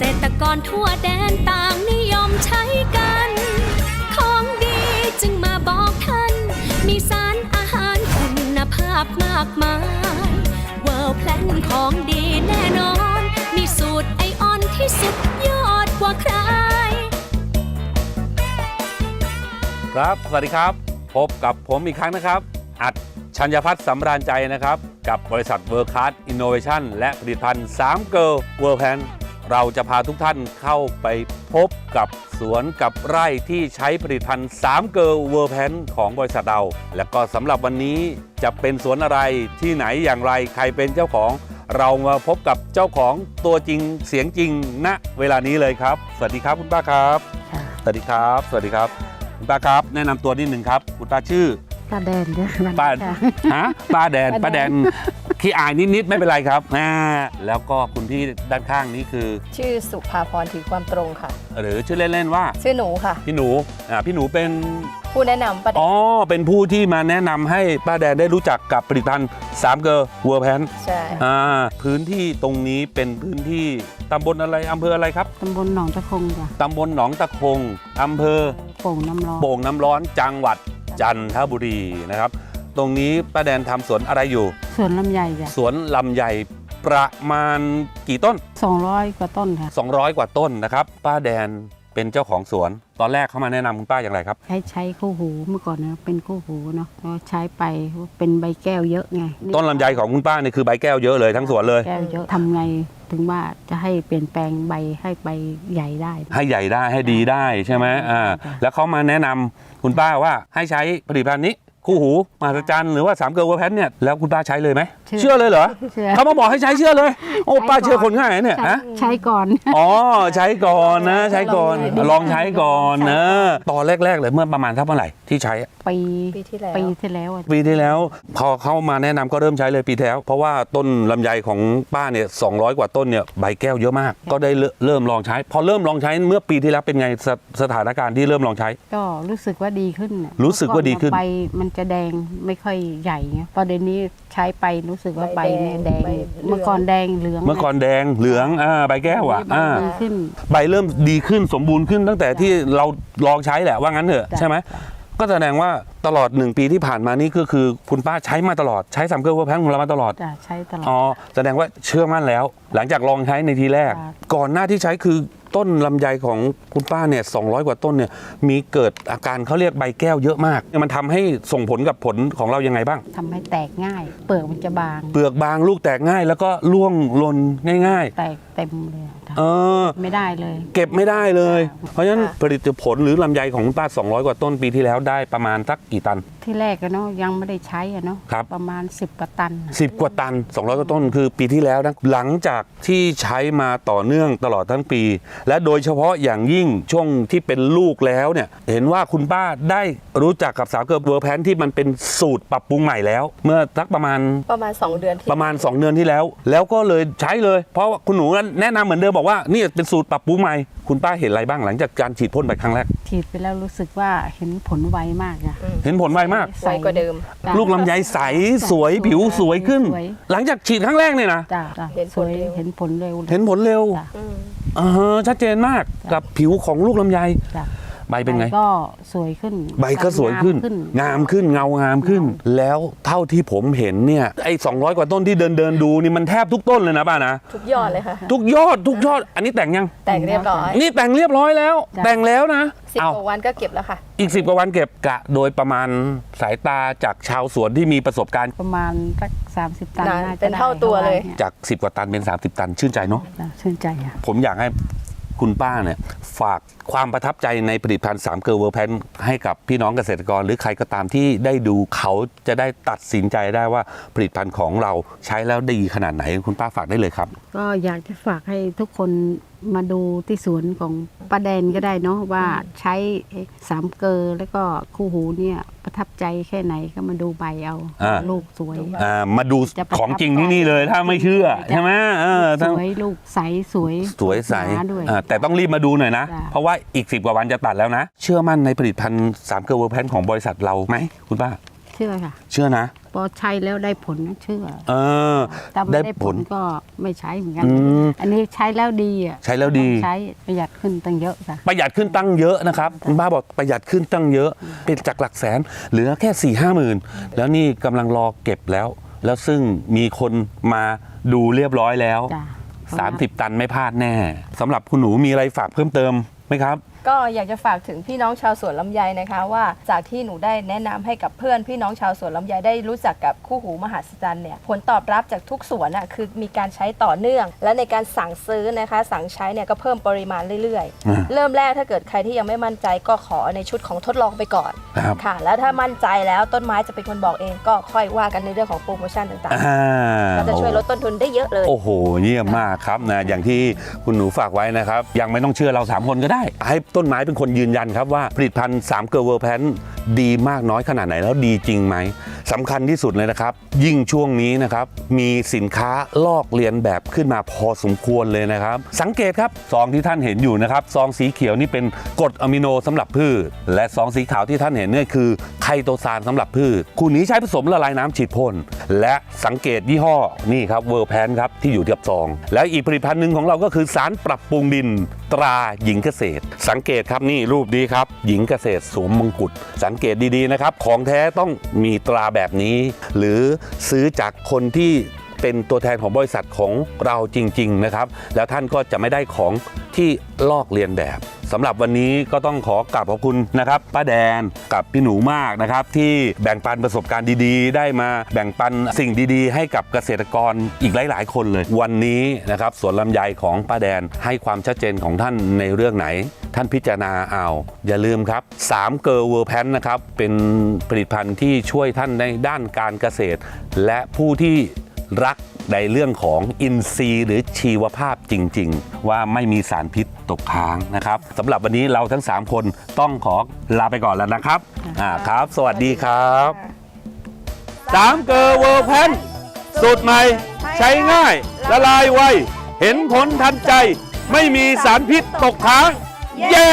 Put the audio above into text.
ษตรกรทั่วแดนต่างนิยมใช้กัน ของดีจึงมาบอกท่าน มีสารอาหารคุณภาพมากมายเวิร์แพลนของดีแน่นอน มีสูตรไอออนที่สุดยอดกว่าใคร ครับ สวัสดีครับ พบกับผมอีกครั้งนะครับ อัดชัญญพัฒน์สำราญใจนะครับ กับบริษัทเวิร์คัสอินโนเวชันและผลิตภัณฑ์3เกิร์ลเวิร์แพน เราจะพาทุกท่านเข้าไปพบกับสวนกับไร่ที่ใช้ผลิตภัณฑ์3เกิร์ลเวิร์แพนของบริษัทเรา และก็สำหรับวันนี้จะเป็นสวนอะไรที่ไหนอย่างไรใครเป็นเจ้าของ เรามาพบกับเจ้าของตัวจริงเสียงจริงณเวลานี้เลยครับ สวัสดีครับคุณป้าครับ ค่ะสวัสดีครับ สวัสดีครับคุณป้าครับ แนะนำตัวนิดหนึ่งครับคุณป้าชื่อป้าแดนด้วยมันป้าค่ะ ฮะป้าแดนป้าป้าแดแดน น ขี้อายนิดๆไม่เป็นไรครับอ่าแล้วก็คุณพี่ด้านข้างนี้คือ ชื่อสุภาพรถือความตรงค่ะ หรือชื่อเล่นๆว่า ชื่อหนูค่ะ พี่หนูอ่าพี่หนูเป็นผู้แนะนำประเด็อ๋อเป็นผู้ที่มาแนะนำให้ป้าแดนได้รู้จักกับผลิตภัณฑ์สามเกอร์วัวแพนใช่อ่าพื้นที่ตรงนี้เป็นพื้นที่ตำบลอะไรอำเภออะไรครับตำบลหนองตะคงจ้ะตำบลหนองตะคงอำเภอ โป่งน้ำร้อนโป่งน้ำร้อนจังหวัดจันทบุรีนะครับ ตรงนี้ป้าแดนทำสวนอะไรอยู่ สวนลำไยจ้ะสวนลำไยประมาณกี่ต้นสองร้อยกว่าต้นค่ะ 200 กว่าต้นนะครับ ป้าแดนเป็นเจ้าของสวน ตอนแรกเขามาแนะนำคุณป้าอย่างไรครับ ใช้ใช้คู่หูเมื่อก่อนนะเป็นคู่หูเนาะแล้วใช้ไปเป็นใบแก้วเยอะไงต้นลำไยของคุณป้าเนี่ยคือใบแก้วเยอะเลยทั้งสวนเลย แก้วเยอะทำไงถึงว่าจะให้เปลี่ยนแปลงใบให้ใบใหญ่ได้ ให้ใหญ่ได้ให้ดีได้ใช่ไหมอ่าจ้ะแล้วเขามาแนะนำคุณป้าว่าให้ใช้ผลิตภัณฑ์นี้ คู่หูมหัศจรรย์หรือว่าสามเกลือวัวแพนเนี่ยแล้วคุณป้าใช้เลยไหมเชื่อเลยเหรอเชื่อ เขามาบอกให้ใช้เชื่อเลย โอ้ป้าเชื่อคนง่ายนะเนี่ยใช้ฮะ ใช้ก่อน อ๋อใช้ก่อนนะ ใช้ก่อนลองใช้ก่อนนะตอนแรก ๆ เลยเมื่อประมาณเท่าไหร่ที่ใช้ปีปีที่แล้ว ปีที่แล้วอะปีที่แล้ว พอเข้ามาแนะนำก็เริ่มใช้เลยปีที่แล้ว เพราะว่าต้นลำไยของป้าเนี่ย200กว่าต้นเนี่ยใบแก้วเยอะมาก ก็ได้เริ่มเริ่มลองใช้ พอเริ่มลองใช้เมื่อปีที่แล้วเป็นไงสสถานการณ์ที่เริ่มลองใช้ ก็รู้สึกว่าดีขึ้นน่ะรู้สึกว่าดีขึ้น เมื่อก่อใบมันจะแดงไม่ค่อยใหญ่ไงพอเดี๋ยวนี้ใช้ไปรู้สึกว่าใบเนี่ยแดงใบเหลือง เมื่อก่อนแดงเหลืองเมื่อก่อนแดงเหลืองอ่าใบแก้วอะใบอ่า ดีขึ้น ใบเริ่มดีขึ้นสมบูรณ์ขึ้นตั้งแต่ที่เราลองใช้แหละว่างั้นเถอะจ้ะ ใช่ไหมก็แสดงว่าตลอดหนึ่งปีที่ผ่านมานี่ก็คือคุณป้าใช้มาตลอดใช้สามเกลือวัวแพนของเรามาตลอดจะใช้ตลอด อ๋อแสดงว่าเชื่อมั่นแล้ว หลังจากลองใช้ในทีแรกครับก่อนหน้าที่ใช้คือ ต้นลำไยของคุณป้าเนี่ย200กว่าต้นเนี่ยมีเกิดอาการเขาเรียกใบแก้วเยอะมาก มันทำให้ส่งผลกับผลของเรายังไงบ้างทำให้แตกง่าย เปลือกมันจะบาง เปลือกบางลูกแตกง่าย แล้วก็ร่วงหล่นง่ายแตกเต็มเลยอะๆ เออ ไม่ได้เลย เก็บไม่ได้เลยค่ะเพราะฉะนั้นผลิตผลหรือลำไยของคุณป้า 200 กว่าต้นปีที่แล้วได้ประมาณสักกี่ตัน ที่แรกอะเนาะยังไม่ได้ใช้อะเนาะครับ ประมาณ 10กว่าตันอะ10 กว่าตัน 200 กว่าต้นคือปีที่แล้วนะ หลังจากที่ใช้มาต่อเนื่องตลอดทั้งปี และโดยเฉพาะอย่างยิ่งช่วงที่เป็นลูกแล้วเนี่ย เห็นว่าคุณป้าได้รู้จักกับสาวเกิร์ลเวอร์แพนที่มันเป็นสูตรปรับปรุงใหม่แล้ว เมื่อสักประมาณประมาณ 2 เดือนที่ประมาณ 2 เดือนที่แล้ว แล้วก็เลยใช้เลย เพราะว่าคุณหนูแนะนำเหมือนเดิมบอกว่านี่เป็นสูตรปรับปรุงใหม่คุณป้าเห็นอะไรบ้างหลังจากการฉีดพ่นไปครั้งแรก ฉีดไปแล้วรู้สึกว่าเห็นผลไวมากอะเห็นผลไวมากไวกว่าเดิม จ้ะ ลูกลำไยใสสวยผิวสวยขึ้น สวย หลังจากฉีดครั้งแรกเนี่ยนะจ้ะจ้ะเห็นสผลวยเร็ว เห็นผลเร็วเห็นผลเร็วจ้ะ อืม อ่าฮะชัดเจนมากกับผิวของลูกลำไย จ้ะใบเป็นไงใบก็สวยขึ้น ใบก็สวยขึ้น งามขึ้นเงางามขึ้น แล้วเท่าที่ผมเห็นเนี่ยไอ้200กว่าต้นที่เดินเดินดูนี่มันแทบทุกต้นเลยนะป้านะทุกยอดเลยค่ะทุกยอดทุกยอด อันนี้แต่งยัง แต่งเรียบร้อย นี่แต่งเรียบร้อยแล้ว แต่งแล้วนะสิบเอากว่าวันก็เก็บแล้วค่ะ อีก10กว่าวันเก็บกะ โดยประมาณสายตาจากชาวสวนที่มีประสบการณ์ ประมาณสักสามสิบตันนานน่าจะเป็นได้เท่าตัวเลยนี่จาก10กว่าตันเป็น30ตันชื่นใจเนาะจ้ะชื่นใจอะผมอยากให้ คุณป้าเนี่ยฝากความประทับใจในผลิตภัณฑ์สามเกลเวอร์แพนให้กับพี่น้องเกษตรกร หรือใครก็ตามที่ได้ดูเขาจะได้ตัดสินใจได้ว่าผลิตภัณฑ์ของเราใช้แล้วดีขนาดไหน คุณป้าฝากได้เลยครับ ก็อยากจะฝากให้ทุกคน มาดูที่สวนของป้าแดนก็ได้เนาะว่าใช้สามเกลอแล้วก็คู่หูเนี่ยประทับใจแค่ไหนก็มาดูใบเอาอ่า ลูกสวย อ่ามาดูจะประทับของจริงที่นี่เลยถ้าไม่เชื่อใจใช่ไหมเออสถ้าวยลูกใสสวยสวยใสหนาด้วย อ่าแต่ต้องรีบมาดูหน่อยนะ จ้ะ เพราะว่าอีก 10 กว่าวันจะตัดแล้วนะ เชื่อมั่นในผลิตภัณฑ์สามเกลเวอร์แพนของบริษัทเราไหมคุณป้า เชื่อค่ะ เชื่อนะ พอใช้แล้วได้ผลนะเชื่อเออถ้าไม่ได้ได้ผผลลก็ไม่ใช้เหมือนกัน อืมอันนี้ใช้แล้วดีอะใช้แล้วดี ใช้ประหยัดขึ้นตั้งเยอะค่ะ ประหยัดขึ้นตั้งเยอะนะครับคุณป้าบอกประหยัดขึ้นตั้งเยอะเป็นจากหลักแสนเหลือแค่4ี่ห้าหมื่นแล้วนี่กำลังรอเก็บแล้ว แล้วซึ่งมีคนมาดูเรียบร้อยแล้ว จ้ะ 30 ตันไม่พลาดแน่สำหรับคุณหนูมีอะไรฝากเพิ่มเติมไหมครับ ก็อยากจะฝากถึงพี่น้องชาวสวนลำไยนะคะว่าจากที่หนูได้แนะนำให้กับเพื่อนพี่น้องชาวสวนลำไยได้รู้จักกับคู่หูมหัศจรรย์เนี่ยผลตอบรับจากทุกสวนอะคือมีการใช้ต่อเนื่อง และในการสั่งซื้อนะคะ สั่งใช้เนี่ยก็เพิ่มปริมาณเรื่อยอ่า ๆ เริ่มแรกถ้าเกิดใครที่ยังไม่มั่นใจก็ขอในชุดของทดลองไปก่อนครับ ค่ะ แล้วถ้ามั่นใจแล้วต้นไม้จะเป็นคนบอกเองก็ค่อยว่ากันในเรื่องของโปรโมชั่นต่างอ่า ๆก็จะช่วยลดต้นทุนได้เยอะเลย โอ้โหเยี่ยมมากครับนะอย่างที่คุณหนูฝากไว้นะครับ ยังไม่ต้องเชื่อเรา 3 คนก็ได้ ให้ต้นไม้เป็นคนยืนยันครับว่าผลิตภัณฑ์3เกอร์เวอร์แพนดีมากน้อยขนาดไหนแล้วดีจริงไหม สำคัญที่สุดเลยนะครับ ยิ่งช่วงนี้นะครับมีสินค้าลอกเลียนแบบขึ้นมาพอสมควรเลยนะครับ สังเกตครับซองที่ท่านเห็นอยู่นะครับซองสีเขียวนี่เป็นกรดอะมิโนสำหรับพืช และซองสีขาวที่ท่านเห็นนี่คือไคโตซานสำหรับพืชคู่นี้ใช้ผสมละลายน้ำฉีดพ่นและสังเกตยี่ห้อนี่ครับเวอร์แพนครับที่อยู่ที่กับซอง แล้วอีกผลิตภัณฑ์หนึ่งของเราก็คือสารปรับปรุงดินตราหญิงเกษตร สังเกตครับนี่รูปนี้ครับ หญิงเกษตรสวมมงกุฎสังเกตดีๆนะครับของแท้ต้องมีตราแบบนี้ หรือซื้อจากคนที่เป็นตัวแทนของบริษัทของเราจริง ๆ นะครับ แล้วท่านก็จะไม่ได้ของที่ลอกเลียนแบบ สำหรับวันนี้ก็ต้องขอกราบขอบคุณนะครับป้าแดนกับพี่หนูมากนะครับ ที่แบ่งปันประสบการณ์ดีๆ ได้มาแบ่งปันสิ่งดีๆ ให้กับเกษตรกรอีกหลาย ๆ คนเลย วันนี้นะครับสวนลำไยของป้าแดนให้ความชัดเจนของท่านในเรื่องไหน ท่านพิจารณาเอาอย่าลืมครับ3เกอร์เวอร์แพนนะครับเป็นผลิตภัณฑ์ที่ช่วยท่านในด้านการเกษตร และผู้ที่รัก ในเรื่องของอินทรีย์หรือชีวภาพจริง ๆ ว่าไม่มีสารพิษตกค้างนะครับสำหรับวันนี้เราทั้ง 3 คนต้องขอลาไปก่อนแล้วนะครับอ่าครับ สวัสดีครับสามเกอร์เวอร์แพนสูตรใหม่ ใช้ง่าย ละลายไว เห็นผลทันใจ ไม่มีสารพิษตกค้าง เย้